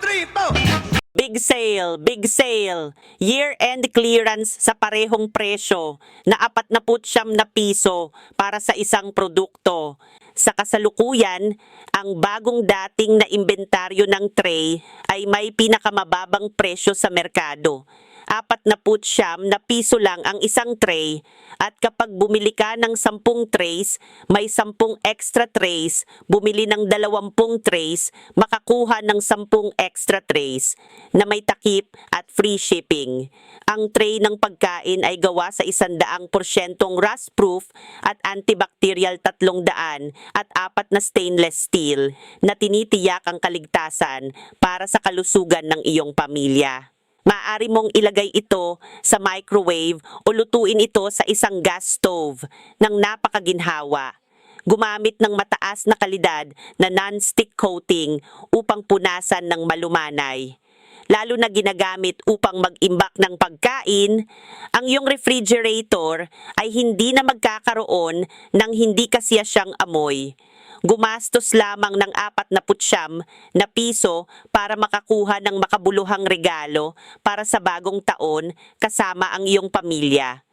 three, four. Big sale, big sale. Year-end clearance sa parehong presyo na 49 na piso para sa isang produkto. Sa kasalukuyan, ang bagong dating na inventaryo ng tray ay may pinakamababang presyo sa merkado. Apat na siyam na piso lang ang isang tray at kapag bumili ka ng 10 trays, may 10 extra trays, bumili ng 20 trays, makakuha ng 10 extra trays na may takip at free shipping. Ang tray ng pagkain ay gawa sa 100% rust-proof at antibacterial 300 at apat na stainless steel na tinitiyak ang kaligtasan para sa kalusugan ng iyong pamilya. Maaari mong ilagay ito sa microwave o lutuin ito sa isang gas stove ng napakaginhawa. Gumamit ng mataas na kalidad na non-stick coating upang punasan ng malumanay. Lalo na ginagamit upang mag-imbak ng pagkain, ang iyong refrigerator ay hindi na magkakaroon ng hindi kasiya siyang amoy gumastos lamang ng apat na putsyam na piso para makakuha ng makabuluhang regalo para sa bagong taon kasama ang iyong pamilya.